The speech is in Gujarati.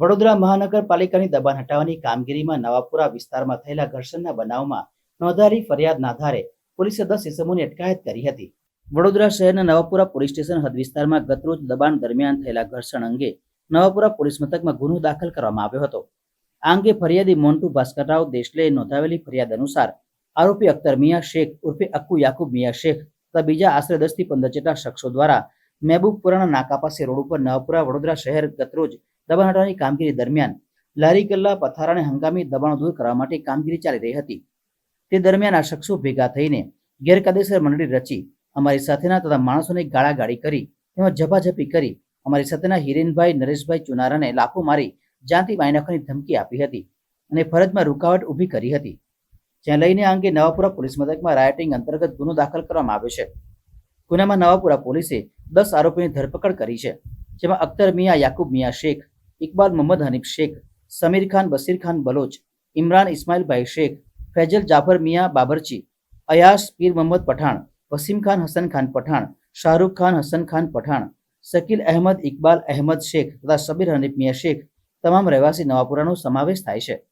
વડોદરા મહાનગરપાલિકાની દબાણ હટાવવાની કામગીરીમાં નવાપુરા વિસ્તારમાં થયેલા ઘર્ષણના બનાવમાં નોંધારી ફરિયાદના આધારે પોલીસે દસ ઇસમોની અટકાયત કરી હતી. વડોદરા શહેરના નવાપુરા પોલીસ સ્ટેશન હદ વિસ્તારમાં ગતરોજ દબાણ દરમિયાન થયેલા ઘર્ષણ અંગે નવાપુરા પોલીસ મથકમાં ગુનો દાખલ કરવામાં આવ્યો હતો. આ અંગે ફરિયાદી મોન્ટુ ભાસ્કરરાવ દેશલેએ નોંધાવેલી ફરિયાદ અનુસાર આરોપી અખ્તર મિયા શેખ ઉર્ફે અક્કુ યાકુબ મિયા શેખ તથા બીજા આશરે દસથી પંદર જેટલા શખ્સો દ્વારા મહેબૂબપુરાના નાકા પાસે રોડ ઉપર નવાપુરા વડોદરા શહેર ગતરોજ દબાણ હટાવવાની કામગીરી દરમિયાન લારી, ગલ્લા પથારા અને હંગામી દબાણો દૂર કરવા માટે કામગીરી ચાલી રહી હતી. તે દરમિયાન આ શખ્સો ભેગા થઈને ગેરકાયદેસર મંડળી રચી અમારી સાથેના તથા માણસોને ગાળાગાળી કરી તેમજ ઝપાઝપી કરી અમારી સાથેના હિરેનભાઈ, નરેશભાઈ ચુનારાને લાફો મારી જાનથી મારી નાખવાની ધમકી આપી હતી અને ફરજમાં રૂકાવટ ઊભી કરી હતી. જ્યાં લઈને આ અંગે નવાપુરા પોલીસ મથકમાં રાયટિંગ અંતર્ગત ગુનો દાખલ કરવામાં આવ્યો છે. ગુનામાં નવાપુરા પોલીસે દસ આરોપીની ધરપકડ કરી છે, જેમાં અખ્તર મિયા, યાકુબ મિયા શેખ ઇકબાલ મોહમ્મદ હનીફ શેખ, સમીર ખાન બસીર ખાન બલોચ, ઇમરાન ઇસ્માઇલભાઈ શેખ ફૈજલ જાફર મિયા બાબરચી, અયાસ પીર મોહમ્મદ પઠાણ, વસીમ ખાન હસન ખાન પઠાણ, શાહરૂખ ખાન હસન ખાન પઠાણ, શકીલ અહેમદ ઇકબાલ અહેમદ શેખ તથા સબીર હનીફ મિયા શેખ, તમામ રહેવાસી નવાપુરાનો સમાવેશ થાય છે.